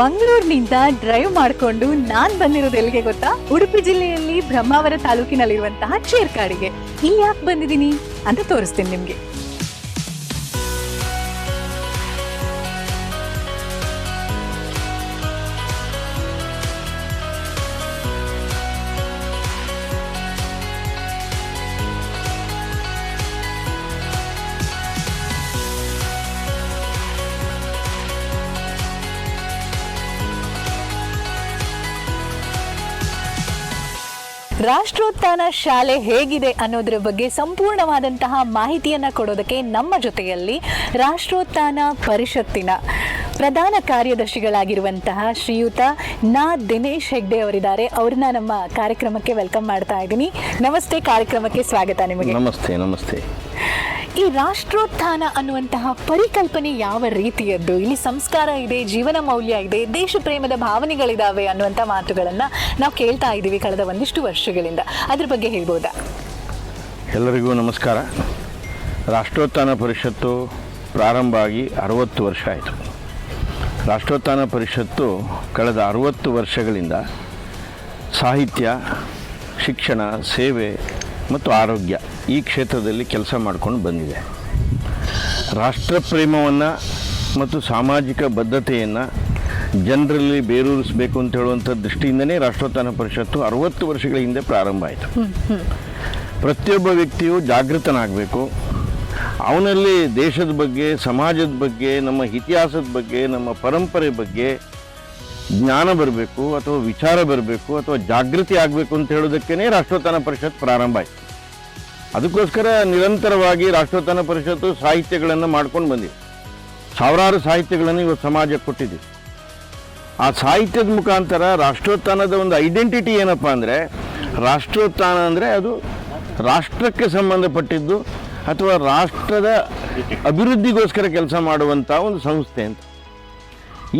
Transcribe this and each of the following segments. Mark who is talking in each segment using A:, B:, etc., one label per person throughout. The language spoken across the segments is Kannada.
A: ಮಂಗಳೂರಿನಿಂದ ಡ್ರೈವ್ ಮಾಡಿಕೊಂಡು ನಾನ್ ಬಂದಿರೋದು ಎಲ್ಲಿಗೆ ಗೊತ್ತಾ? ಉಡುಪಿ ಜಿಲ್ಲೆಯಲ್ಲಿ ಬ್ರಹ್ಮಾವರ ತಾಲೂಕಿನಲ್ಲಿರುವಂತಹ ಚೇರ್ಕಾಡಿಗೆ. ಇಲ್ಲಿ ಯಾಕೆ ಬಂದಿದ್ದೀನಿ ಅಂತ ತೋರಿಸ್ತೀನಿ ನಿಮ್ಗೆ. ರಾಷ್ಟ್ರೋತ್ಥಾನ ಶಾಲೆ ಹೇಗಿದೆ ಅನ್ನೋದ್ರ ಬಗ್ಗೆ ಸಂಪೂರ್ಣವಾದಂತಹ ಮಾಹಿತಿಯನ್ನ ಕೊಡೋದಕ್ಕೆ ನಮ್ಮ ಜೊತೆಯಲ್ಲಿ ರಾಷ್ಟ್ರೋತ್ಥಾನ ಪರಿಷತ್ತಿನ ಪ್ರಧಾನ ಕಾರ್ಯದರ್ಶಿಗಳಾಗಿರುವಂತಹ ಶ್ರೀಯುತ ನಾ ದಿನೇಶ್ ಹೆಗ್ಡೆ ಅವರಿದ್ದಾರೆ. ಅವ್ರನ್ನ ನಮ್ಮ ಕಾರ್ಯಕ್ರಮಕ್ಕೆ ವೆಲ್ಕಮ್ ಮಾಡ್ತಾ ಇದ್ದೀನಿ. ನಮಸ್ತೆ, ಕಾರ್ಯಕ್ರಮಕ್ಕೆ ಸ್ವಾಗತ ನಿಮಗೆ.
B: ನಮಸ್ತೆ ನಮಸ್ತೆ.
A: ಈ ರಾಷ್ಟ್ರೋತ್ಥಾನ ಅನ್ನುವಂತಹ ಪರಿಕಲ್ಪನೆ ಯಾವ ರೀತಿಯದ್ದು? ಇಲ್ಲಿ ಸಂಸ್ಕಾರ ಇದೆ, ಜೀವನ ಮೌಲ್ಯ ಇದೆ, ದೇಶ ಪ್ರೇಮದ ಭಾವನೆಗಳಿದಾವೆ ಅನ್ನುವಂಥ ಮಾತುಗಳನ್ನು ನಾವು ಕೇಳ್ತಾ ಇದ್ದೀವಿ ಕಳೆದ ಒಂದಿಷ್ಟು ವರ್ಷಗಳಿಂದ. ಅದ್ರ ಬಗ್ಗೆ ಹೇಳ್ಬೋದಾ?
B: ಎಲ್ಲರಿಗೂ ನಮಸ್ಕಾರ. ರಾಷ್ಟ್ರೋತ್ಥಾನ ಪರಿಷತ್ತು ಪ್ರಾರಂಭ ಆಗಿ ಅರವತ್ತು ವರ್ಷ ಆಯಿತು. ರಾಷ್ಟ್ರೋತ್ಥಾನ ಪರಿಷತ್ತು ಕಳೆದ ಅರವತ್ತು ವರ್ಷಗಳಿಂದ ಸಾಹಿತ್ಯ, ಶಿಕ್ಷಣ, ಸೇವೆ ಮತ್ತು ಆರೋಗ್ಯ ಈ ಕ್ಷೇತ್ರದಲ್ಲಿ ಕೆಲಸ ಮಾಡ್ಕೊಂಡು ಬಂದಿದೆ. ರಾಷ್ಟ್ರ ಪ್ರೇಮವನ್ನು ಮತ್ತು ಸಾಮಾಜಿಕ ಬದ್ಧತೆಯನ್ನು ಜನರಲ್ಲಿ ಬೇರೂರಿಸಬೇಕು ಅಂತ ಹೇಳುವಂಥ ದೃಷ್ಟಿಯಿಂದನೇ ರಾಷ್ಟ್ರೋತ್ಥಾನ ಪರಿಷತ್ತು ಅರವತ್ತು ವರ್ಷಗಳ ಹಿಂದೆ ಪ್ರಾರಂಭ ಆಯಿತು. ಪ್ರತಿಯೊಬ್ಬ ವ್ಯಕ್ತಿಯು ಜಾಗೃತನಾಗಬೇಕು. ಅವನಲ್ಲಿ ದೇಶದ ಬಗ್ಗೆ ಸಮಾಜದ ಬಗ್ಗೆ ನಮ್ಮ ಇತಿಹಾಸದ ಬಗ್ಗೆ ನಮ್ಮ ಪರಂಪರೆ ಬಗ್ಗೆ ಜ್ಞಾನ ಬರಬೇಕು ಅಥವಾ ವಿಚಾರ ಬರಬೇಕು ಅಥವಾ ಜಾಗೃತಿ ಆಗಬೇಕು ಅಂತ ಹೇಳೋದಕ್ಕೇ ರಾಷ್ಟ್ರೋತ್ಥಾನ ಪರಿಷತ್ ಪ್ರಾರಂಭ ಆಯಿತು. ಅದಕ್ಕೋಸ್ಕರ ನಿರಂತರವಾಗಿ ರಾಷ್ಟ್ರೋತ್ಥಾನ ಪರಿಷತ್ತು ಸಾಹಿತ್ಯಗಳನ್ನು ಮಾಡ್ಕೊಂಡು ಬಂದಿದೆ. ಸಾವಿರಾರು ಸಾಹಿತ್ಯಗಳನ್ನು ಇವತ್ತು ಸಮಾಜಕ್ಕೆ ಕೊಟ್ಟಿದೆ. ಆ ಸಾಹಿತ್ಯದ ಮುಖಾಂತರ ರಾಷ್ಟ್ರೋತ್ಥಾನದ ಒಂದು ಐಡೆಂಟಿಟಿ ಏನಪ್ಪ ಅಂದರೆ ರಾಷ್ಟ್ರೋತ್ಥಾನ ಅಂದರೆ ಅದು ರಾಷ್ಟ್ರಕ್ಕೆ ಸಂಬಂಧಪಟ್ಟಿದ್ದು ಅಥವಾ ರಾಷ್ಟ್ರದ ಅಭಿವೃದ್ಧಿಗೋಸ್ಕರ ಕೆಲಸ ಮಾಡುವಂಥ ಒಂದು ಸಂಸ್ಥೆ ಅಂತ.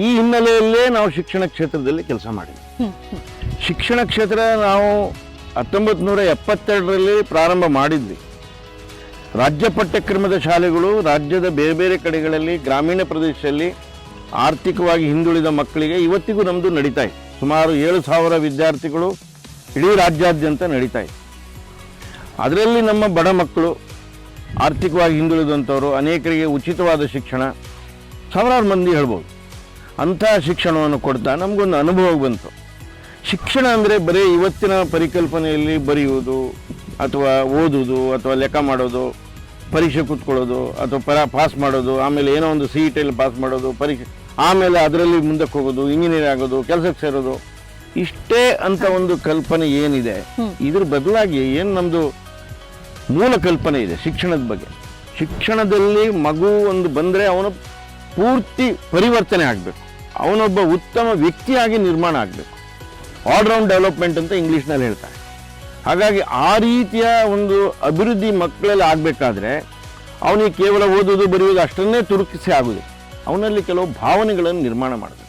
B: ಈ ಹಿನ್ನೆಲೆಯಲ್ಲೇ ನಾವು ಶಿಕ್ಷಣ ಕ್ಷೇತ್ರದಲ್ಲಿ ಕೆಲಸ ಮಾಡಿದ್ವಿ. ಶಿಕ್ಷಣ ಕ್ಷೇತ್ರ ನಾವು ಹತ್ತೊಂಬತ್ತು ನೂರ ಎಪ್ಪತ್ತೆರಡರಲ್ಲಿ ಪ್ರಾರಂಭ ಮಾಡಿದ್ವಿ. ರಾಜ್ಯ ಪಠ್ಯಕ್ರಮದ ಶಾಲೆಗಳು ರಾಜ್ಯದ ಬೇರೆ ಬೇರೆ ಕಡೆಗಳಲ್ಲಿ, ಗ್ರಾಮೀಣ ಪ್ರದೇಶದಲ್ಲಿ ಆರ್ಥಿಕವಾಗಿ ಹಿಂದುಳಿದ ಮಕ್ಕಳಿಗೆ ಇವತ್ತಿಗೂ ನಮ್ಮದು ನಡೀತಾ ಇದೆ. ಸುಮಾರು ಏಳು ಸಾವಿರ ವಿದ್ಯಾರ್ಥಿಗಳು ಇಡೀ ರಾಜ್ಯಾದ್ಯಂತ ನಡೀತಾ ಇದೆ. ಅದರಲ್ಲಿ ನಮ್ಮ ಬಡ ಮಕ್ಕಳು ಆರ್ಥಿಕವಾಗಿ ಹಿಂದುಳಿದಂಥವರು, ಅನೇಕರಿಗೆ ಉಚಿತವಾದ ಶಿಕ್ಷಣ, ಸಾವಿರಾರು ಮಂದಿ ಹೇಳ್ಬೋದು. ಅಂತಹ ಶಿಕ್ಷಣವನ್ನು ಕೊಡ್ತಾ ನಮಗೊಂದು ಅನುಭವ ಬಂತು. ಶಿಕ್ಷಣ ಅಂದರೆ ಬರೀ ಇವತ್ತಿನ ಪರಿಕಲ್ಪನೆಯಲ್ಲಿ ಬರೆಯುವುದು ಅಥವಾ ಓದುವುದು ಅಥವಾ ಲೆಕ್ಕ ಮಾಡೋದು ಪರೀಕ್ಷೆ ಕೂತ್ಕೊಳ್ಳೋದು ಅಥವಾ ಪರ ಪಾಸ್ ಮಾಡೋದು ಆಮೇಲೆ ಏನೋ ಒಂದು ಸಿ ಇ ಟಿಯಲ್ಲಿ ಪಾಸ್ ಮಾಡೋದು ಪರೀಕ್ಷೆ ಆಮೇಲೆ ಅದರಲ್ಲಿ ಮುಂದಕ್ಕೆ ಹೋಗೋದು ಇಂಜಿನಿಯರ್ ಆಗೋದು ಕೆಲಸಕ್ಕೆ ಸೇರೋದು ಇಷ್ಟೇ ಅಂತ ಒಂದು ಕಲ್ಪನೆ ಏನಿದೆ ಇದ್ರ ಬದಲಾಗಿ ಏನು ನಮ್ಮದು ಮೂಲ ಕಲ್ಪನೆ ಇದೆ ಶಿಕ್ಷಣದ ಬಗ್ಗೆ. ಶಿಕ್ಷಣದಲ್ಲಿ ಮಗು ಒಂದು ಬಂದರೆ ಅವನು ಪೂರ್ತಿ ಪರಿವರ್ತನೆ ಆಗಬೇಕು. ಅವನೊಬ್ಬ ಉತ್ತಮ ವ್ಯಕ್ತಿಯಾಗಿ ನಿರ್ಮಾಣ ಆಗಬೇಕು. ಆಲ್ರೌಂಡ್ ಡೆವಲಪ್ಮೆಂಟ್ ಅಂತ ಇಂಗ್ಲೀಷ್ನಲ್ಲಿ ಹೇಳ್ತಾರೆ. ಹಾಗಾಗಿ ಆ ರೀತಿಯ ಒಂದು ಅಭಿವೃದ್ಧಿ ಮಕ್ಕಳಲ್ಲಿ ಆಗಬೇಕಾದ್ರೆ ಅವನಿಗೆ ಕೇವಲ ಓದೋದು ಬರೆಯೋದು ಅಷ್ಟನ್ನೇ ತುರುಕಿಸಿ ಆಗೋದು ಅವನಲ್ಲಿ ಕೆಲವು ಭಾವನೆಗಳನ್ನು ನಿರ್ಮಾಣ ಮಾಡಬೇಕು.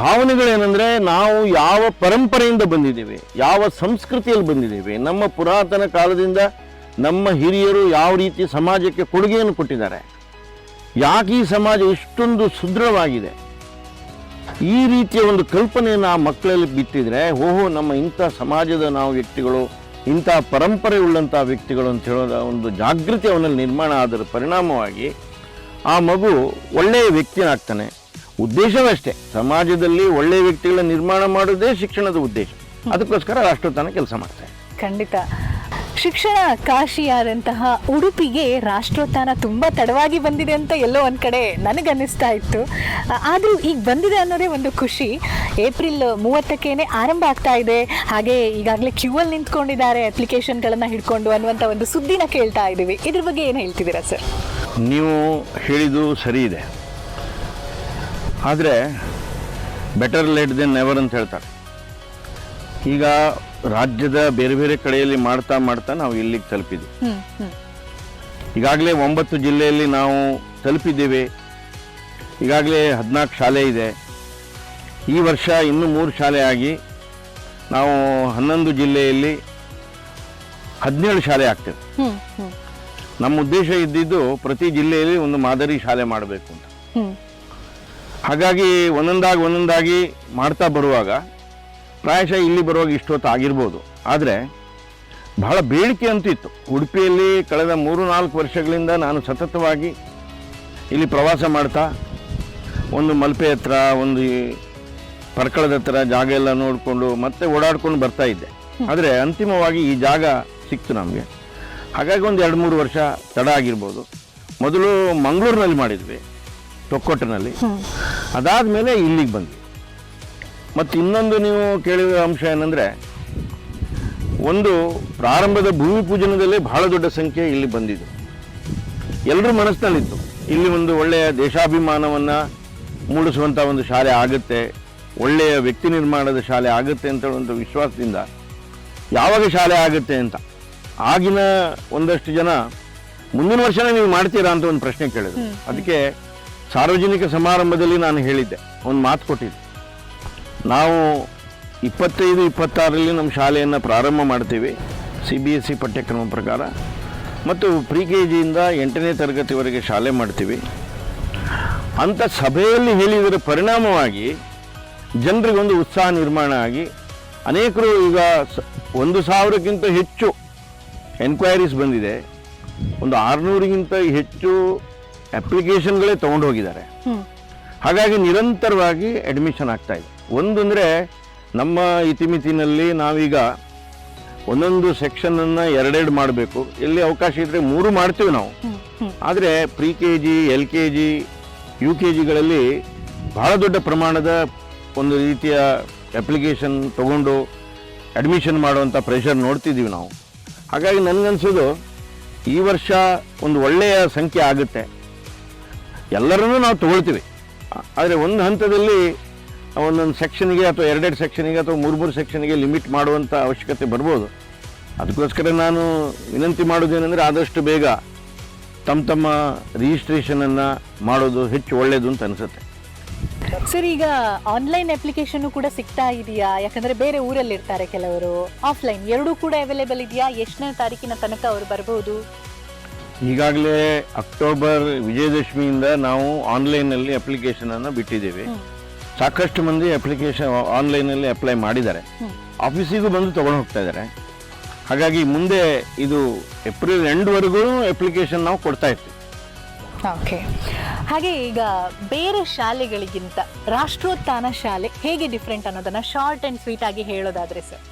B: ಭಾವನೆಗಳೇನೆಂದರೆ ನಾವು ಯಾವ ಪರಂಪರೆಯಿಂದ ಬಂದಿದ್ದೇವೆ, ಯಾವ ಸಂಸ್ಕೃತಿಯಲ್ಲಿ ಬಂದಿದ್ದೇವೆ, ನಮ್ಮ ಪುರಾತನ ಕಾಲದಿಂದ ನಮ್ಮ ಹಿರಿಯರು ಯಾವ ರೀತಿ ಸಮಾಜಕ್ಕೆ ಕೊಡುಗೆಯನ್ನು ಕೊಟ್ಟಿದ್ದಾರೆ, ಯಾಕೆ ಈ ಸಮಾಜ ಇಷ್ಟೊಂದು ಸುದೃಢವಾಗಿದೆ ಈ ರೀತಿಯ ಒಂದು ಕಲ್ಪನೆಯನ್ನು ಆ ಮಕ್ಕಳಲ್ಲಿ ಬಿತ್ತಿದ್ರೆ, ಓಹೋ, ನಮ್ಮ ಇಂಥ ಸಮಾಜದ ನಾವು ವ್ಯಕ್ತಿಗಳು, ಇಂಥ ಪರಂಪರೆ ಉಳ್ಳಂಥ ವ್ಯಕ್ತಿಗಳು ಅಂತ ಹೇಳೋದ ಒಂದು ಜಾಗೃತಿ ಅವನಲ್ಲಿ ನಿರ್ಮಾಣ ಆದರ ಪರಿಣಾಮವಾಗಿ ಆ ಮಗು ಒಳ್ಳೆಯ ವ್ಯಕ್ತಿನಾಗ್ತಾನೆ ಉದ್ದೇಶವಷ್ಟೇ. ಸಮಾಜದಲ್ಲಿ ಒಳ್ಳೆಯ ವ್ಯಕ್ತಿಗಳ ನಿರ್ಮಾಣ ಮಾಡೋದೇ ಶಿಕ್ಷಣದ ಉದ್ದೇಶ. ಅದಕ್ಕೋಸ್ಕರ ರಾಷ್ಟ್ರೋತ್ಥಾನ ಕೆಲಸ ಮಾಡ್ತಾರೆ
A: ಖಂಡಿತ. ಶಿಕ್ಷಣ ಕಾಶಿಯಾದಂತಹ ಉಡುಪಿಗೆ ರಾಷ್ಟ್ರೋತ್ಥಾನ ತುಂಬ ತಡವಾಗಿ ಬಂದಿದೆ ಅಂತ ಎಲ್ಲೋ ಒಂದು ಕಡೆ ನನಗನ್ನಿಸ್ತಾ ಇತ್ತು. ಆದರೂ ಈಗ ಬಂದಿದೆ ಅನ್ನೋದೇ ಒಂದು ಖುಷಿ. ಏಪ್ರಿಲ್ ಮೂವತ್ತಕ್ಕೇನೆ ಆರಂಭ ಆಗ್ತಾ ಇದೆ. ಹಾಗೆ ಈಗಾಗಲೇ ಕ್ಯೂ ಅಲ್ಲಿ ನಿಂತ್ಕೊಂಡಿದ್ದಾರೆ ಅಪ್ಲಿಕೇಶನ್ಗಳನ್ನು ಹಿಡ್ಕೊಂಡು ಅನ್ನುವಂಥ ಒಂದು ಸುದ್ದಿನ ಕೇಳ್ತಾ ಇದ್ದೀವಿ. ಇದ್ರ ಬಗ್ಗೆ ಏನು ಹೇಳ್ತಿದ್ದೀರಾ ಸರ್?
B: ನೀವು ಹೇಳಿದ್ದು ಸರಿ ಇದೆ. ಆದರೆ ಬೆಟರ್ ಲೇಟ್ ದೆನ್ ನೆವರ್ ಅಂತ ಹೇಳ್ತಾರೆ. ಈಗ ರಾಜ್ಯದ ಬೇರೆ ಬೇರೆ ಕಡೆಯಲ್ಲಿ ಮಾಡ್ತಾ ಮಾಡ್ತಾ ನಾವು ಇಲ್ಲಿಗೆ ತಲುಪಿದ್ವಿ. ಈಗಾಗಲೇ ಒಂಬತ್ತು ಜಿಲ್ಲೆಯಲ್ಲಿ ನಾವು ತಲುಪಿದ್ದೇವೆ. ಈಗಾಗಲೇ ಹದಿನಾಲ್ಕು ಶಾಲೆ ಇದೆ. ಈ ವರ್ಷ ಇನ್ನೂ ಮೂರು ಶಾಲೆ ಆಗಿ ನಾವು ಹನ್ನೊಂದು ಜಿಲ್ಲೆಯಲ್ಲಿ ಹದಿನೇಳು ಶಾಲೆ ಆಗ್ತೇವೆ. ನಮ್ಮ ಉದ್ದೇಶ ಇದ್ದಿದ್ದು ಪ್ರತಿ ಜಿಲ್ಲೆಯಲ್ಲಿ ಒಂದು ಮಾದರಿ ಶಾಲೆ ಮಾಡಬೇಕು ಅಂತ. ಹಾಗಾಗಿ ಒಂದೊಂದಾಗಿ ಒಂದೊಂದಾಗಿ ಮಾಡ್ತಾ ಬರುವಾಗ ಪ್ರಾಯಶಃ ಇಲ್ಲಿ ಬರುವಾಗ ಇಷ್ಟೊತ್ತು ಆಗಿರ್ಬೋದು. ಆದರೆ ಬಹಳ ಬೇಡಿಕೆ ಅಂತಿತ್ತು ಉಡುಪಿಯಲ್ಲಿ ಕಳೆದ ಮೂರು ನಾಲ್ಕು ವರ್ಷಗಳಿಂದ ನಾನು ಸತತವಾಗಿ ಇಲ್ಲಿ ಪ್ರವಾಸ ಮಾಡ್ತಾ ಒಂದು ಮಲ್ಪೆ ಹತ್ರ ಒಂದು ಪರ್ಕಳದ ಹತ್ರ ಜಾಗ ಎಲ್ಲ ನೋಡಿಕೊಂಡು ಮತ್ತೆ ಓಡಾಡ್ಕೊಂಡು ಬರ್ತಾ ಇದ್ದೆ. ಆದರೆ ಅಂತಿಮವಾಗಿ ಈ ಜಾಗ ಸಿಕ್ತು ನಮಗೆ. ಹಾಗಾಗಿ ಒಂದು ಎರಡು ಮೂರು ವರ್ಷ ತಡ ಆಗಿರ್ಬೋದು. ಮೊದಲು ಮಂಗಳೂರಿನಲ್ಲಿ ಮಾಡಿದ್ವಿ ತೊಕ್ಕೊಟಿನಲ್ಲಿ. ಅದಾದ ಮೇಲೆ ಇಲ್ಲಿಗೆ ಬಂದ್ವಿ. ಮತ್ತು ಇನ್ನೊಂದು ನೀವು ಕೇಳಿದ ಅಂಶ ಏನಂದರೆ ಒಂದು ಪ್ರಾರಂಭದ ಭೂಮಿ ಪೂಜನದಲ್ಲೇ ಬಹಳ ದೊಡ್ಡ ಸಂಖ್ಯೆ ಇಲ್ಲಿ ಬಂದಿದೆ ಎಲ್ಲರೂ ಮನಸ್ಸಿನಲ್ಲಿತ್ತು. ಇಲ್ಲಿ ಒಂದು ಒಳ್ಳೆಯ ದೇಶಾಭಿಮಾನವನ್ನು ಮೂಡಿಸುವಂಥ ಒಂದು ಶಾಲೆ ಆಗುತ್ತೆ ಒಳ್ಳೆಯ ವ್ಯಕ್ತಿ ನಿರ್ಮಾಣದ ಶಾಲೆ ಆಗುತ್ತೆ ಅಂತ ಒಂದು ವಿಶ್ವಾಸದಿಂದ ಯಾವಾಗ ಶಾಲೆ ಆಗುತ್ತೆ ಅಂತ ಆಗಿನ ಒಂದಷ್ಟು ಜನ ಮುಂದಿನ ವರ್ಷನೇ ನೀವು ಮಾಡ್ತೀರಾ ಅಂತ ಒಂದು ಪ್ರಶ್ನೆ ಕೇಳಿದ್ರು. ಅದಕ್ಕೆ ಸಾರ್ವಜನಿಕ ಸಮಾರಂಭದಲ್ಲಿ ನಾನು ಹೇಳಿದ್ದೆ ಒಂದು ಮಾತು ಕೊಟ್ಟಿದ್ದೆ. ನಾವು ಇಪ್ಪತ್ತೈದು ಇಪ್ಪತ್ತಾರರಲ್ಲಿ ನಮ್ಮ ಶಾಲೆಯನ್ನು ಪ್ರಾರಂಭ ಮಾಡ್ತೀವಿ ಸಿ ಬಿ ಎಸ್ ಸಿ ಪಠ್ಯಕ್ರಮ ಪ್ರಕಾರ. ಮತ್ತು ಪ್ರಿ ಕೆ ಜಿಯಿಂದ ಎಂಟನೇ ತರಗತಿವರೆಗೆ ಶಾಲೆ ಮಾಡ್ತೀವಿ. ಅಂಥ ಸಭೆಯಲ್ಲಿ ಹೇಳಿದರೆ ಪರಿಣಾಮವಾಗಿ ಜನರಿಗೊಂದು ಉತ್ಸಾಹ ನಿರ್ಮಾಣ ಆಗಿ ಅನೇಕರು ಈಗ ಒಂದು ಸಾವಿರಕ್ಕಿಂತ ಹೆಚ್ಚು ಎನ್ಕ್ವೈರೀಸ್ ಬಂದಿದೆ. ಒಂದು ಆರುನೂರಿಗಿಂತ ಹೆಚ್ಚು ಅಪ್ಲಿಕೇಶನ್ಗಳೇ ತೊಗೊಂಡು ಹೋಗಿದ್ದಾರೆ. ಹಾಗಾಗಿ ನಿರಂತರವಾಗಿ ಅಡ್ಮಿಷನ್ ಆಗ್ತಾ ಇದೆ. ಒಂದು ಅಂದರೆ ನಮ್ಮ ಇತಿಮಿತಿನಲ್ಲಿ ನಾವೀಗ ಒಂದೊಂದು ಸೆಕ್ಷನನ್ನು ಎರಡೆರಡು ಮಾಡಬೇಕು. ಎಲ್ಲಿ ಅವಕಾಶ ಇದ್ದರೆ ಮೂರು ಮಾಡ್ತೀವಿ ನಾವು. ಆದರೆ pre K G L K G U K ಜಿಗಳಲ್ಲಿ ಬಹಳ ದೊಡ್ಡ ಪ್ರಮಾಣದ ಒಂದು ರೀತಿಯ ಅಪ್ಲಿಕೇಶನ್ ತಗೊಂಡು ಅಡ್ಮಿಷನ್ ಮಾಡುವಂಥ ಪ್ರೆಷರ್ ನೋಡ್ತಿದ್ದೀವಿ ನಾವು. ಹಾಗಾಗಿ ನನಗನ್ಸೋದು ಈ ವರ್ಷ ಒಂದು ಒಳ್ಳೆಯ ಸಂಖ್ಯೆ ಆಗುತ್ತೆ. ಎಲ್ಲರನ್ನೂ ನಾವು ತಗೊಳ್ತೀವಿ. ಆದರೆ ಒಂದು ಹಂತದಲ್ಲಿ ಒಂದೊಂದು ಸೆಕ್ಷನ್ಗೆ ಅಥವಾ ಎರಡೆರಡು ಸೆಕ್ಷನ್ಗೆ ಅಥವಾ ಮೂರು ಮೂರು ಸೆಕ್ಷನ್ಗೆ ಲಿಮಿಟ್ ಮಾಡುವಂಥ ಅವಶ್ಯಕತೆ ಬರ್ಬೋದು. ಅದಕ್ಕೋಸ್ಕರ ನಾನು ವಿನಂತಿ ಮಾಡೋದೇನೆಂದರೆ ಆದಷ್ಟು ಬೇಗ ತಮ್ಮ ತಮ್ಮ ರಿಜಿಸ್ಟ್ರೇಷನನ್ನು ಮಾಡೋದು ಹೆಚ್ಚು ಒಳ್ಳೆಯದು ಅಂತ ಅನಿಸುತ್ತೆ.
A: ಸರ್ ಈಗ ಆನ್ಲೈನ್ ಅಪ್ಲಿಕೇಶನ್ ಕೂಡ ಸಿಗ್ತಾ ಇದೆಯಾ? ಯಾಕಂದ್ರೆ ಬೇರೆ ಊರಲ್ಲಿ ಇರ್ತಾರೆ ಕೆಲವರು. ಆಫ್ಲೈನ್ ಎರಡೂ ಕೂಡ ಅವೈಲೇಬಲ್ ಇದೆಯಾ? ಎಷ್ಟನೇ ತಾರೀಕಿನ ತನಕ ಅವರು ಬರಬಹುದು
B: ಈಗಾಗಲೇ ಅಕ್ಟೋಬರ್ ವಿಜಯದಶಮಿಯಿಂದ ನಾವು ಆನ್ಲೈನಲ್ಲಿ ಅಪ್ಲಿಕೇಶನನ್ನು ಬಿಟ್ಟಿದ್ದೇವೆ.
A: ಹ್ಮ್.
B: ಸಾಕಷ್ಟು ಮಂದಿ ಅಪ್ಲಿಕೇಶನ್ ಆನ್ಲೈನಲ್ಲಿ ಅಪ್ಲೈ ಮಾಡಿದ್ದಾರೆ. ಆಫೀಸಿಗೂ ಬಂದು ತೊಗೊಂಡು ಹೋಗ್ತಾ ಇದ್ದಾರೆ. ಹಾಗಾಗಿ ಮುಂದೆ ಇದು ಏಪ್ರಿಲ್ ಎಂಡ್ವರೆಗೂ ಅಪ್ಲಿಕೇಶನ್ ನಾವು ಕೊಡ್ತಾ ಇರ್ತೀವಿ.
A: ಓಕೆ ಹಾಗೆ ಈಗ ಬೇರೆ ಶಾಲೆಗಳಿಗಿಂತ ರಾಷ್ಟ್ರೋತ್ಥಾನ ಶಾಲೆ ಹೇಗೆ ಡಿಫ್ರೆಂಟ್ ಅನ್ನೋದನ್ನು ಶಾರ್ಟ್ ಆ್ಯಂಡ್ ಸ್ವೀಟ್ ಆಗಿ ಹೇಳೋದಾದ್ರೆ ಸರ್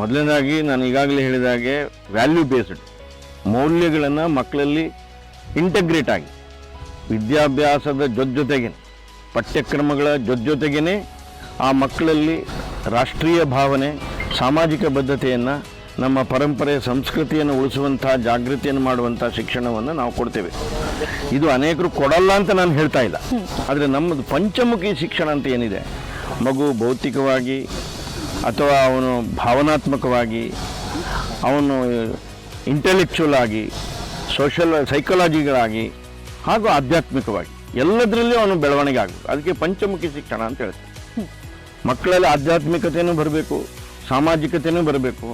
B: ಮೊದಲನೇದಾಗಿ ನಾನು ಈಗಾಗಲೇ ಹೇಳಿದ ಹಾಗೆ ವ್ಯಾಲ್ಯೂ ಬೇಸ್ಡ್ ಮೌಲ್ಯಗಳನ್ನು ಮಕ್ಕಳಲ್ಲಿ ಇಂಟಗ್ರೇಟ್ ಆಗಿ ವಿದ್ಯಾಭ್ಯಾಸದ ಜೊತೆ ಜೊತೆಗೆ ಪಠ್ಯಕ್ರಮಗಳ ಜೊತೆಗೇ ಆ ಮಕ್ಕಳಲ್ಲಿ ರಾಷ್ಟ್ರೀಯ ಭಾವನೆ, ಸಾಮಾಜಿಕ ಬದ್ಧತೆಯನ್ನು, ನಮ್ಮ ಪರಂಪರೆ ಸಂಸ್ಕೃತಿಯನ್ನು ಉಳಿಸುವಂಥ ಜಾಗೃತಿಯನ್ನು ಮಾಡುವಂಥ ಶಿಕ್ಷಣವನ್ನು ನಾವು ಕೊಡ್ತೇವೆ. ಇದು ಅನೇಕರು ಕೊಡಲ್ಲ ಅಂತ ನಾನು ಹೇಳ್ತಾ ಇಲ್ಲ. ಆದರೆ ನಮ್ಮದು ಪಂಚಮುಖಿ ಶಿಕ್ಷಣ ಅಂತ ಏನಿದೆ? ಮಗು ಭೌತಿಕವಾಗಿ ಅಥವಾ ಅವನು ಭಾವನಾತ್ಮಕವಾಗಿ, ಅವನು ಇಂಟೆಲೆಕ್ಚುವಲ್ ಆಗಿ ಸೋಷಲ್ ಸೈಕಲಾಜಿಗಳಾಗಿ ಹಾಗೂ ಆಧ್ಯಾತ್ಮಿಕವಾಗಿ. ಎಲ್ಲದರಲ್ಲೂ ಅವನು ಬೆಳವಣಿಗೆ ಆಗಬೇಕು. ಅದಕ್ಕೆ ಪಂಚಮುಖಿ ಶಿಕ್ಷಣ ಅಂತ ಹೇಳ್ತಾರೆ. ಮಕ್ಕಳಲ್ಲಿ ಆಧ್ಯಾತ್ಮಿಕತೆಯೂ ಬರಬೇಕು ಸಾಮಾಜಿಕತೆಯೂ ಬರಬೇಕು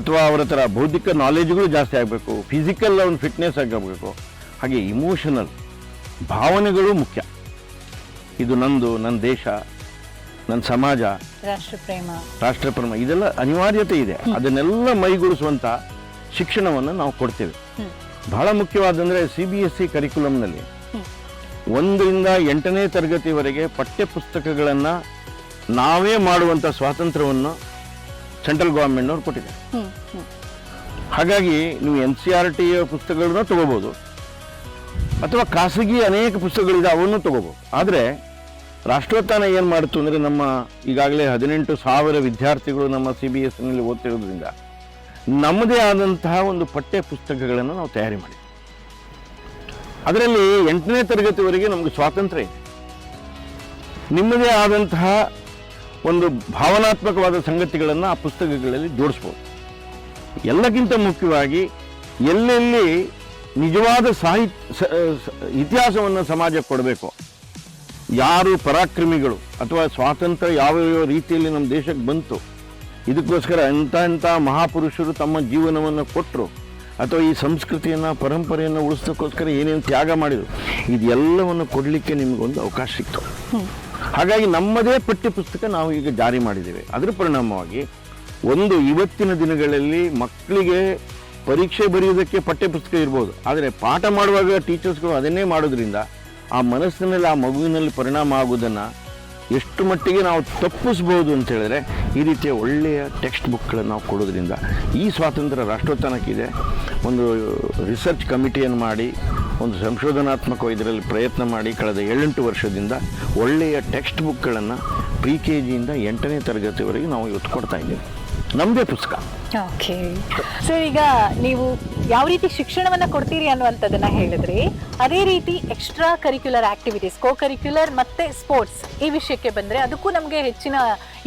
B: ಅಥವಾ ಅವರ ಥರ ಬೌದ್ಧಿಕ ನಾಲೆಜ್ಗಳು ಜಾಸ್ತಿ ಆಗಬೇಕು ಫಿಸಿಕಲ್ ಅವನು ಫಿಟ್ನೆಸ್ ಆಗಬೇಕು ಹಾಗೆ ಇಮೋಷನಲ್ ಭಾವನೆಗಳು ಮುಖ್ಯ. ಇದು ನಂದು ನನ್ನ ದೇಶ ನನ್ನ ಸಮಾಜ
A: ರಾಷ್ಟ್ರಪ್ರೇಮ.
B: ರಾಷ್ಟ್ರಪ್ರೇಮ ಇದೆಲ್ಲ ಅನಿವಾರ್ಯತೆ ಇದೆ. ಅದನ್ನೆಲ್ಲ ಮೈಗೂಡಿಸುವಂಥ ಶಿಕ್ಷಣವನ್ನು ನಾವು ಕೊಡ್ತೇವೆ. ಬಹಳ ಮುಖ್ಯವಾದಂದರೆ ಸಿ ಬಿ ಎಸ್ ಸಿ ಕರಿಕ್ಯುಲಮ್ನಲ್ಲಿ. ಒಂದರಿಂದ ಎಂಟನೇ ತರಗತಿವರೆಗೆ ಪಠ್ಯಪುಸ್ತಕಗಳನ್ನು ನಾವೇ ಮಾಡುವಂಥ ಸ್ವಾತಂತ್ರ್ಯವನ್ನು ಸೆಂಟ್ರಲ್ ಗೌರ್ಮೆಂಟ್ನವ್ರು
A: ಕೊಟ್ಟಿದೆ
B: ಹಾಗಾಗಿ ನೀವು ಎನ್ ಸಿ ಆರ್ ಟಿಯ ಪುಸ್ತಕಗಳನ್ನ ತಗೋಬೋದು. ಅಥವಾ ಖಾಸಗಿ ಅನೇಕ ಪುಸ್ತಕಗಳಿದೆ ಅವನ್ನು ತಗೋಬೋದು. ಆದರೆ ರಾಷ್ಟ್ರೋತ್ಥಾನ ಏನು ಮಾಡಿತು ಅಂದರೆ ನಮ್ಮ ಈಗಾಗಲೇ ಹದಿನೆಂಟು ಸಾವಿರ ವಿದ್ಯಾರ್ಥಿಗಳು ನಮ್ಮ ಸಿ ಬಿ ಎಸ್ನಲ್ಲಿ ಓದ್ತಿರೋದ್ರಿಂದ ನಮ್ಮದೇ ಆದಂತಹ ಒಂದು ಪಠ್ಯ ಪುಸ್ತಕಗಳನ್ನು ನಾವು ತಯಾರಿ ಮಾಡಿದ್ವಿ. ಅದರಲ್ಲಿ ಎಂಟನೇ ತರಗತಿವರೆಗೆ ನಮಗೆ ಸ್ವಾತಂತ್ರ್ಯ ಇದೆ. ನಿಮ್ಮದೇ ಆದಂತಹ ಒಂದು ಭಾವನಾತ್ಮಕವಾದ ಸಂಗತಿಗಳನ್ನು ಆ ಪುಸ್ತಕಗಳಲ್ಲಿ ಜೋಡಿಸ್ಬೋದು. ಎಲ್ಲಕ್ಕಿಂತ ಮುಖ್ಯವಾಗಿ ಎಲ್ಲೆಲ್ಲಿ ನಿಜವಾದ ಸಾಹಿತ್ಯ ಇತಿಹಾಸವನ್ನು ಸಮಾಜಕ್ಕೆ ಕೊಡಬೇಕು. ಯಾರು ಪರಾಕ್ರಮಿಗಳು ಅಥವಾ ಸ್ವಾತಂತ್ರ್ಯ ಯಾವ ಯಾವ ರೀತಿಯಲ್ಲಿ ನಮ್ಮ ದೇಶಕ್ಕೆ ಬಂತು, ಇದಕ್ಕೋಸ್ಕರ ಎಂಥ ಎಂಥ ಮಹಾಪುರುಷರು ತಮ್ಮ ಜೀವನವನ್ನು ಕೊಟ್ಟರು ಅಥವಾ ಈ ಸಂಸ್ಕೃತಿಯನ್ನು ಪರಂಪರೆಯನ್ನು ಉಳಿಸೋಕ್ಕೋಸ್ಕರ ಏನೇನು ತ್ಯಾಗ ಮಾಡಿದರು ಇದೆಲ್ಲವನ್ನು ಕೊಡಲಿಕ್ಕೆ ನಿಮಗೊಂದು ಅವಕಾಶ ಸಿಕ್ತು. ಹಾಗಾಗಿ ನಮ್ಮದೇ ಪಠ್ಯಪುಸ್ತಕ ನಾವು ಈಗ ಜಾರಿ ಮಾಡಿದ್ದೇವೆ. ಅದರ ಪರಿಣಾಮವಾಗಿ ಒಂದು ಇವತ್ತಿನ ದಿನಗಳಲ್ಲಿ ಮಕ್ಕಳಿಗೆ ಪರೀಕ್ಷೆ ಬರೆಯೋದಕ್ಕೆ ಪಠ್ಯಪುಸ್ತಕ ಇರ್ಬೋದು. ಆದರೆ ಪಾಠ ಮಾಡುವಾಗ ಟೀಚರ್ಸ್ಗಳು ಅದನ್ನೇ ಮಾಡೋದ್ರಿಂದ ಆ ಮನಸ್ಸಿನಲ್ಲಿ ಆ ಮಗುವಿನಲ್ಲಿ ಪರಿಣಾಮ ಆಗುವುದನ್ನು ಎಷ್ಟು ಮಟ್ಟಿಗೆ ನಾವು ತಪ್ಪಿಸ್ಬೋದು ಅಂತ ಹೇಳಿದ್ರೆ ಈ ರೀತಿಯ ಒಳ್ಳೆಯ ಟೆಕ್ಸ್ಟ್ ಬುಕ್ಗಳನ್ನು ನಾವು ಕೊಡೋದ್ರಿಂದ ಈ ಸ್ವಾತಂತ್ರ್ಯ ರಾಷ್ಟ್ರೋತ್ಥಾನಕ್ಕಿದೆ. ಒಂದು ರಿಸರ್ಚ್ ಕಮಿಟಿಯನ್ನು ಮಾಡಿ, ಒಂದು ಸಂಶೋಧನಾತ್ಮಕ ಇದರಲ್ಲಿ ಪ್ರಯತ್ನ ಮಾಡಿ ಕಳೆದ ಏಳೆಂಟು ವರ್ಷದಿಂದ ಒಳ್ಳೆಯ ಟೆಕ್ಸ್ಟ್ ಬುಕ್ಗಳನ್ನು ಪ್ರಿ ಕೆ ಜಿಯಿಂದ ಎಂಟನೇ ತರಗತಿವರೆಗೆ ನಾವು ಇವತ್ತು ಕೊಡ್ತಾ ಇದ್ದೀವಿ. ನಮ್ಮದೇ ಪುಸ್ತಕ.
A: ಓಕೆ ಸರ್ ಈಗ ನೀವು ಯಾವ ರೀತಿ ಶಿಕ್ಷಣವನ್ನು ಕೊಡ್ತೀರಿ ಅನ್ನುವಂಥದ್ದನ್ನ ಹೇಳಿದ್ರಿ. ಅದೇ ರೀತಿ extra curricular activities co curricular ಮತ್ತೆ ಸ್ಪೋರ್ಟ್ಸ್ ಈ ವಿಷಯಕ್ಕೆ ಬಂದರೆ ಅದಕ್ಕೂ ನಮಗೆ ಹೆಚ್ಚಿನ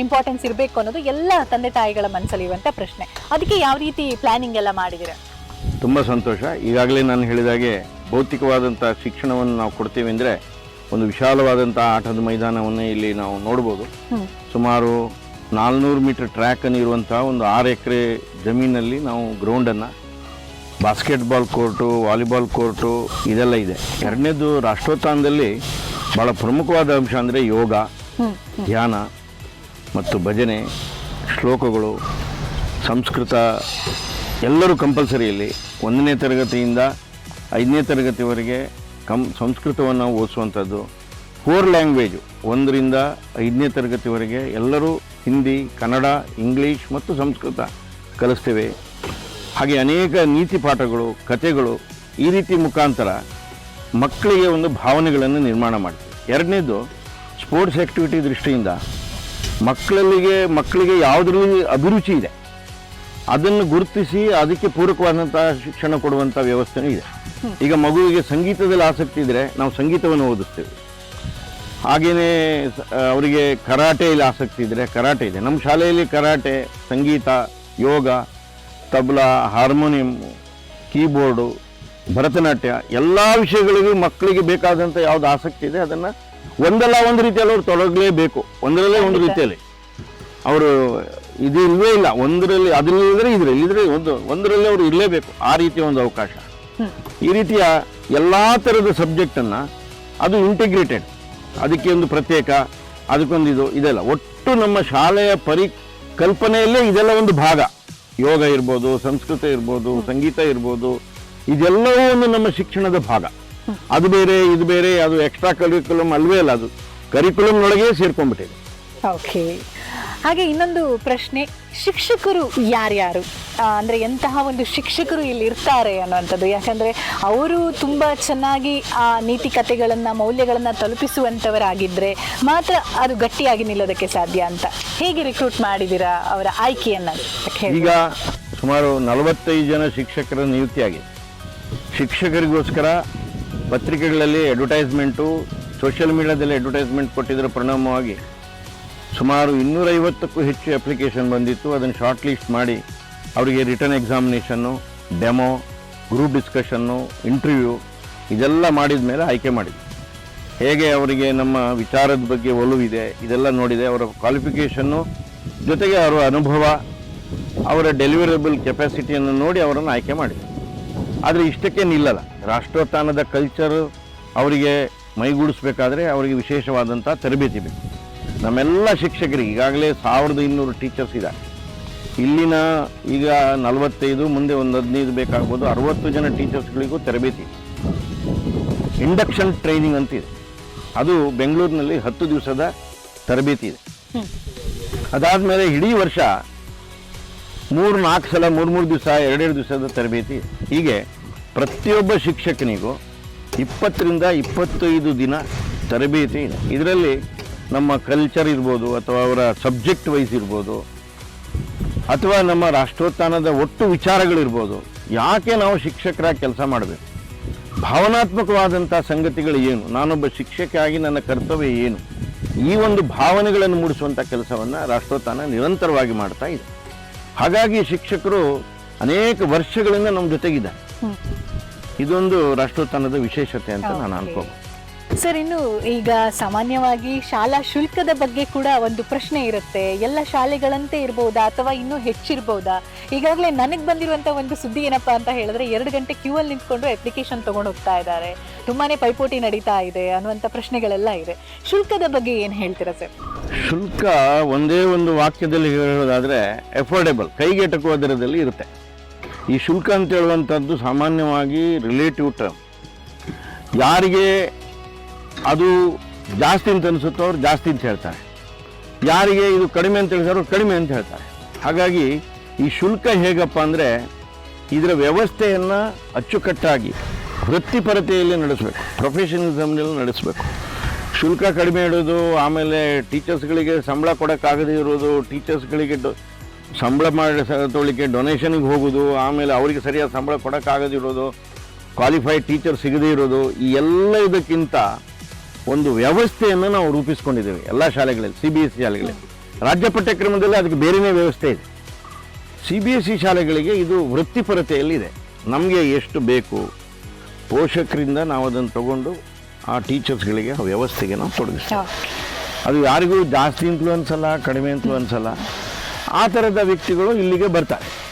A: ಇಂಪಾರ್ಟೆನ್ಸ್ ಇರಬೇಕು ಅನ್ನೋದು ಎಲ್ಲ ತಂದೆ ತಾಯಿಗಳ ಮನಸ್ಸಲ್ಲಿ ಇರುವಂಥ ಪ್ರಶ್ನೆ. ಅದಕ್ಕೆ ಯಾವ ರೀತಿ ಪ್ಲಾನಿಂಗ್ ಎಲ್ಲ ಮಾಡಿದಿರ
B: ತುಂಬ ಸಂತೋಷ. ಈಗಾಗಲೇ ನಾನು ಹೇಳಿದಾಗೆ ಭೌತಿಕವಾದಂಥ ಶಿಕ್ಷಣವನ್ನು ನಾವು ಕೊಡ್ತೀವಿ ಅಂದರೆ ಒಂದು ವಿಶಾಲವಾದಂಥ ಆಟದ ಮೈದಾನವನ್ನು ಇಲ್ಲಿ ನಾವು ನೋಡ್ಬೋದು. ಸುಮಾರು ನಾಲ್ನೂರು ಮೀಟರ್ ಟ್ರ್ಯಾಕನ್ನು ಇರುವಂಥ ಒಂದು ಆರು ಎಕರೆ ಜಮೀನಲ್ಲಿ ನಾವು ಗ್ರೌಂಡನ್ನು ಬಾಸ್ಕೆಟ್ಬಾಲ್ ಕೋರ್ಟು ವಾಲಿಬಾಲ್ ಕೋರ್ಟು ಇದೆಲ್ಲ ಇದೆ. ಎರಡನೇದು ರಾಷ್ಟ್ರೋತ್ಥಾನದಲ್ಲಿ ಭಾಳ ಪ್ರಮುಖವಾದ ಅಂಶ ಅಂದರೆ ಯೋಗ ಧ್ಯಾನ ಮತ್ತು ಭಜನೆ ಶ್ಲೋಕಗಳು ಸಂಸ್ಕೃತ ಎಲ್ಲರೂ ಕಂಪಲ್ಸರಿಯಲ್ಲಿ ಒಂದನೇ ತರಗತಿಯಿಂದ ಐದನೇ ತರಗತಿವರೆಗೆ ಕಂ ಸಂಸ್ಕೃತವನ್ನು ಓದಿಸುವಂಥದ್ದು. ಫೋರ್ ಲ್ಯಾಂಗ್ವೇಜು ಒಂದರಿಂದ ಐದನೇ ತರಗತಿವರೆಗೆ ಎಲ್ಲರೂ ಹಿಂದಿ ಕನ್ನಡ ಇಂಗ್ಲೀಷ್ ಮತ್ತು ಸಂಸ್ಕೃತ ಕಲಿಸ್ತೇವೆ. ಹಾಗೆ ಅನೇಕ ನೀತಿ ಪಾಠಗಳು, ಕಥೆಗಳು ಈ ರೀತಿ ಮುಖಾಂತರ ಮಕ್ಕಳಿಗೆ ಒಂದು ಭಾವನೆಗಳನ್ನು ನಿರ್ಮಾಣ ಮಾಡ್ತೀವಿ ಎರಡನೇದು ಸ್ಪೋರ್ಟ್ಸ್ ಆ್ಯಕ್ಟಿವಿಟಿ ದೃಷ್ಟಿಯಿಂದ ಮಕ್ಕಳಲ್ಲಿಗೆ, ಮಕ್ಕಳಿಗೆ ಯಾವುದರಲ್ಲಿ ಅಭಿರುಚಿ ಇದೆ. ಅದನ್ನು ಗುರುತಿಸಿ ಅದಕ್ಕೆ ಪೂರಕವಾದಂಥ ಶಿಕ್ಷಣ ಕೊಡುವಂಥ ವ್ಯವಸ್ಥೆನೂ ಇದೆ. ಈಗ ಮಗುವಿಗೆ ಸಂಗೀತದಲ್ಲಿ ಆಸಕ್ತಿ ಇದ್ದರೆ ನಾವು ಸಂಗೀತವನ್ನು ಓದಿಸ್ತೇವೆ ಹಾಗೆಯೇ ಅವರಿಗೆ ಕರಾಟೆಯಲ್ಲಿ ಆಸಕ್ತಿ ಇದ್ದರೆ ಕರಾಟೆ ಇದೆ. ನಮ್ಮ ಶಾಲೆಯಲ್ಲಿ ಕರಾಟೆ, ಸಂಗೀತ, ಯೋಗ ತಬಲಾ ಹಾರ್ಮೋನಿಯಮ್ಮು ಕೀಬೋರ್ಡು ಭರತನಾಟ್ಯ ಎಲ್ಲ ವಿಷಯಗಳಿಗೂ ಮಕ್ಕಳಿಗೆ ಬೇಕಾದಂಥ ಯಾವುದು ಆಸಕ್ತಿ ಇದೆ ಅದನ್ನು ಒಂದಲ್ಲ ಒಂದು ರೀತಿಯಲ್ಲಿ ಅವ್ರು ತೊಡಗಲೇಬೇಕು. ಒಂದರಲ್ಲೇ ಒಂದು ರೀತಿಯಲ್ಲಿ. ಅವರು ಇದು ಇಲ್ಲವೇ ಇಲ್ಲ ಒಂದರಲ್ಲಿ ಅದಿಲ್ಲದ್ರೆ ಇದರಲ್ಲಿ ಇದ್ರೆ ಒಂದು ಒಂದರಲ್ಲಿ ಅವರು ಇರಲೇಬೇಕು ಆ ರೀತಿಯ ಒಂದು ಅವಕಾಶ. ಈ ರೀತಿಯ ಎಲ್ಲ ಥರದ ಸಬ್ಜೆಕ್ಟನ್ನು ಅದು ಇಂಟಿಗ್ರೇಟೆಡ್ ಅದಕ್ಕೆ ಒಂದು ಪ್ರತ್ಯೇಕ ಅದಕ್ಕೊಂದು ಇದು ಇದೆಲ್ಲ. ಒಟ್ಟು ನಮ್ಮ ಶಾಲೆಯ ಪರಿಕಲ್ಪನೆಯಲ್ಲೇ ಇದೆಲ್ಲ ಒಂದು ಭಾಗ. ಯೋಗ ಇರ್ಬೋದು ಸಂಸ್ಕೃತ ಇರ್ಬೋದು ಸಂಗೀತ ಇರ್ಬೋದು ಇದೆಲ್ಲವೂ ಒಂದು ನಮ್ಮ ಶಿಕ್ಷಣದ ಭಾಗ. ಅದು ಬೇರೆ ಇದು ಬೇರೆ ಅದು ಎಕ್ಸ್ಟ್ರಾ ಕರಿಕ್ಯುಲಮ್ ಅಲ್ವೇ ಅಲ್ಲ ಅದು. ಕರಿಕ್ಯುಲಮ್ನೊಳಗೆ ಸೇರ್ಕೊಂಡ್ಬಿಟ್ಟಿದೆ.
A: ಓಕೆ ಹಾಗೆ ಇನ್ನೊಂದು ಪ್ರಶ್ನೆ, ಶಿಕ್ಷಕರು ಯಾರ್ಯಾರು? ಯಾರು ಅಂದ್ರೆ ಎಂತಹ ಒಂದು ಶಿಕ್ಷಕರು ಇಲ್ಲಿ ಇರ್ತಾರೆ ಅನ್ನುವಂಥದ್ದು. ಯಾಕಂದ್ರೆ ಅವರು ತುಂಬಾ ಚೆನ್ನಾಗಿ ಆ ನೀತಿ ಕಥೆಗಳನ್ನು, ಮೌಲ್ಯಗಳನ್ನು ತಲುಪಿಸುವಂಥವರಾಗಿದ್ದರೆ ಮಾತ್ರ ಅದು ಗಟ್ಟಿಯಾಗಿ ನಿಲ್ಲೋದಕ್ಕೆ ಸಾಧ್ಯ ಅಂತ. ಹೇಗೆ ರಿಕ್ರೂಟ್ ಮಾಡಿದ್ದೀರಾ ಅವರ ಆಯ್ಕೆಯನ್ನ.
B: ಈಗ ಸುಮಾರು ನಲವತ್ತೈದು ಜನ ಶಿಕ್ಷಕರ ನಿಯುಕ್ತಿಯಾಗಿದೆ ಶಿಕ್ಷಕರಿಗೋಸ್ಕರ ಪತ್ರಿಕೆಗಳಲ್ಲಿ ಅಡ್ವರ್ಟೈಸ್ಮೆಂಟು ಸೋಷಿಯಲ್ ಮೀಡಿಯಾದಲ್ಲಿ ಅಡ್ವರ್ಟೈಸ್ಮೆಂಟ್ ಕೊಟ್ಟಿದ್ದರ ಪರಿಣಾಮವಾಗಿ ಸುಮಾರು ಇನ್ನೂರೈವತ್ತಕ್ಕೂ ಹೆಚ್ಚು ಅಪ್ಲಿಕೇಶನ್ ಬಂದಿತ್ತು. ಅದನ್ನು ಶಾರ್ಟ್ ಲಿಸ್ಟ್ ಮಾಡಿ ಅವರಿಗೆ written examination demo group discussion interview ಇದೆಲ್ಲ ಮಾಡಿದ ಮೇಲೆ ಆಯ್ಕೆ ಮಾಡಿದ್ವಿ ಹೇಗೆ ಅವರಿಗೆ ನಮ್ಮ ವಿಚಾರದ ಬಗ್ಗೆ ಒಲವಿದೆ ಇದೆಲ್ಲ ನೋಡಿದೆ. ಅವರ ಕ್ವಾಲಿಫಿಕೇಷನ್ನು ಜೊತೆಗೆ ಅವರ ಅನುಭವ, ಅವರ ಡೆಲಿವರೇಬಲ್ ಕೆಪಾಸಿಟಿಯನ್ನು ನೋಡಿ ಅವರನ್ನು ಆಯ್ಕೆ ಮಾಡಿದ್ವಿ ಆದರೆ ಇಷ್ಟಕ್ಕೆ ನಿಲ್ಲಲ್ಲ. ರಾಷ್ಟ್ರೋತ್ಥಾನದ ಕಲ್ಚರ್ ಅವರಿಗೆ ಮೈಗೂಡಿಸ್ಬೇಕಾದ್ರೆ ಅವರಿಗೆ ವಿಶೇಷವಾದಂಥ ತರಬೇತಿ ಬೇಕು. ನಮ್ಮೆಲ್ಲ ಶಿಕ್ಷಕರಿಗೆ ಈಗಾಗಲೇ ಸಾವಿರದ ಇನ್ನೂರು ಟೀಚರ್ಸ್ ಇದ್ದಾರೆ. ಇಲ್ಲಿನ ಈಗ ನಲವತ್ತೈದು ಮುಂದೆ ಒಂದು ಹದಿನೈದು ಬೇಕಾಗ್ಬೋದು. ಅರವತ್ತು ಜನ ಟೀಚರ್ಸ್ಗಳಿಗೂ ತರಬೇತಿ. ಇಂಡಕ್ಷನ್ ಟ್ರೈನಿಂಗ್ ಅಂತಿದೆ ಅದು ಬೆಂಗಳೂರಿನಲ್ಲಿ ಹತ್ತು ದಿವಸದ ತರಬೇತಿ ಇದೆ.
A: ಅದಾದ
B: ಅದಾದಮೇಲೆ ಇಡೀ ವರ್ಷ ಮೂರು ನಾಲ್ಕು ಸಲ ಮೂರು ಮೂರು ದಿವಸ ಎರಡೆರಡು ದಿವಸದ ತರಬೇತಿ ಇದೆ. ಹೀಗೆ ಪ್ರತಿಯೊಬ್ಬ ಶಿಕ್ಷಕನಿಗೂ ಇಪ್ಪತ್ತರಿಂದ ಇಪ್ಪತ್ತೈದು ದಿನ ತರಬೇತಿ ಇದೆ. ಇದರಲ್ಲಿ ನಮ್ಮ ಕಲ್ಚರ್ ಇರ್ಬೋದು ಅಥವಾ ಅವರ ಸಬ್ಜೆಕ್ಟ್ ವೈಸ್ ಇರ್ಬೋದು ಅಥವಾ ನಮ್ಮ ರಾಷ್ಟ್ರೋತ್ಥಾನದ ಒಟ್ಟು ವಿಚಾರಗಳಿರ್ಬೋದು ಯಾಕೆ ನಾವು ಶಿಕ್ಷಕರಾಗಿ ಕೆಲಸ ಮಾಡಬೇಕು? ಭಾವನಾತ್ಮಕವಾದಂಥ ಸಂಗತಿಗಳು ಏನು? ನಾನೊಬ್ಬ ಶಿಕ್ಷಕಿಯಾಗಿ ನನ್ನ ಕರ್ತವ್ಯ ಏನು? ಈ ಒಂದು ಭಾವನೆಗಳನ್ನು ಮೂಡಿಸುವಂಥ ಕೆಲಸವನ್ನು ರಾಷ್ಟ್ರೋತ್ಥಾನ ನಿರಂತರವಾಗಿ ಮಾಡ್ತಾ ಇದೆ. ಹಾಗಾಗಿ ಶಿಕ್ಷಕರು ಅನೇಕ ವರ್ಷಗಳಿಂದ ನಮ್ಮ ಜೊತೆಗಿದ್ದಾರೆ. ಇದೊಂದು ರಾಷ್ಟ್ರೋತ್ಥಾನದ ವಿಶೇಷತೆ ಅಂತ ನಾನು
A: Okay. ಸರ್, ಇನ್ನು ಈಗ ಸಾಮಾನ್ಯವಾಗಿ ಶಾಲಾ ಶುಲ್ಕದ ಬಗ್ಗೆ ಕೂಡ ಒಂದು ಪ್ರಶ್ನೆ ಇರುತ್ತೆ. ಎಲ್ಲ ಶಾಲೆಗಳಂತೆ ಇರಬಹುದಾ ಅಥವಾ ಇನ್ನೂ ಹೆಚ್ಚಿರಬಹುದಾ ಈಗಾಗಲೇ ನನಗೆ ಬಂದಿರುವಂತ ಒಂದು ಸುದ್ದಿ ಏನಪ್ಪಾ ಅಂತ ಹೇಳಿದ್ರೆ, ಎರಡು ಗಂಟೆ ಕ್ಯೂ ಅಲ್ಲಿ ನಿಂತ್ಕೊಂಡು ಅಪ್ಲಿಕೇಶನ್ ತಗೊಂಡು ಹೋಗ್ತಾ ಇದ್ದಾರೆ. ತುಂಬಾನೇ ಪೈಪೋಟಿ ನಡೀತಾ ಇದೆ ಅನ್ನುವಂಥ ಪ್ರಶ್ನೆಗಳೆಲ್ಲ ಇದೆ. ಶುಲ್ಕದ ಬಗ್ಗೆ ಏನು ಹೇಳ್ತೀರಾ ಸರ್?
B: ಶುಲ್ಕ ಒಂದೇ ಒಂದು ವಾಕ್ಯದಲ್ಲಿ ಹೇಳೋದಾದ್ರೆ ಎಫೋರ್ಡೆಬಲ್ ಕೈಗೆಟಕುವ ದರದಲ್ಲಿ ಇರುತ್ತೆ. ಈ ಶುಲ್ಕ ಅಂತ ಹೇಳುವಂಥದ್ದು ಸಾಮಾನ್ಯವಾಗಿ ರಿಲೇಟಿವ್ ಟರ್ಮ್ ಯಾರಿಗೆ ಅದು ಜಾಸ್ತಿ ಅಂತ ಅನಿಸುತ್ತೋ ಅವ್ರು ಜಾಸ್ತಿ ಅಂತ ಹೇಳ್ತಾರೆ. ಯಾರಿಗೆ ಇದು ಕಡಿಮೆ ಅಂತ ಹೇಳಿದ್ರು ಕಡಿಮೆ ಅಂತ ಹೇಳ್ತಾರೆ. ಹಾಗಾಗಿ ಈ ಶುಲ್ಕ ಹೇಗಪ್ಪ ಅಂದರೆ ಇದರ ವ್ಯವಸ್ಥೆಯನ್ನು ಅಚ್ಚುಕಟ್ಟಾಗಿ ವೃತ್ತಿಪರತೆಯಲ್ಲಿ ನಡೆಸಬೇಕು, ಪ್ರೊಫೆಷನಲಿಸಮ್ನಲ್ಲಿ ನಡೆಸಬೇಕು. ಶುಲ್ಕ ಕಡಿಮೆ ಇಡೋದು, ಆಮೇಲೆ ಟೀಚರ್ಸ್ಗಳಿಗೆ ಸಂಬಳ ಕೊಡೋಕ್ಕಾಗದೇ ಇರೋದು, ಟೀಚರ್ಸ್ಗಳಿಗೆ ಡೊ, ಸಂಬಳ ಮಾಡಿ ತೊಳಿಕೆ ಡೊನೇಷನ್ಗೆ ಹೋಗೋದು, ಆಮೇಲೆ ಅವರಿಗೆ ಸರಿಯಾದ ಸಂಬಳ ಕೊಡೋಕ್ಕಾಗದಿರೋದು ಕ್ವಾಲಿಫೈಡ್ ಟೀಚರ್ ಸಿಗದೇ ಇರೋದು, ಈ ಎಲ್ಲ ಇದಕ್ಕಿಂತ ಒಂದು ವ್ಯವಸ್ಥೆಯನ್ನು ನಾವು ರೂಪಿಸ್ಕೊಂಡಿದ್ದೇವೆ ಎಲ್ಲ ಶಾಲೆಗಳಲ್ಲಿ ಸಿ ಬಿ ಎಸ್ ಸಿ ಶಾಲೆಗಳಲ್ಲಿ. ರಾಜ್ಯ ಪಠ್ಯಕ್ರಮದಲ್ಲಿ ಅದಕ್ಕೆ ಬೇರೆಯೇ ವ್ಯವಸ್ಥೆ ಇದೆ. ಸಿ ಬಿ ಎಸ್ ಸಿ ಶಾಲೆಗಳಿಗೆ ಇದು ವೃತ್ತಿಪರತೆಯಲ್ಲಿದೆ ನಮಗೆ ಎಷ್ಟು ಬೇಕು? ಪೋಷಕರಿಂದ ನಾವು ಅದನ್ನು ತಗೊಂಡು ಆ ಟೀಚರ್ಸ್ಗಳಿಗೆ ಆ ವ್ಯವಸ್ಥೆಗೆ ನಾವು ತೊಡಗಿಸ್ತೀವಿ. ಅದು ಯಾರಿಗೂ ಜಾಸ್ತಿ ಅಂತಲೂ ಅಲ್ಲ ಕಡಿಮೆ ಅಂತಲೂ ಅನ್ಸಲ್ಲ ಆ ಥರದ ವ್ಯಕ್ತಿಗಳು ಇಲ್ಲಿಗೆ ಬರ್ತಾರೆ.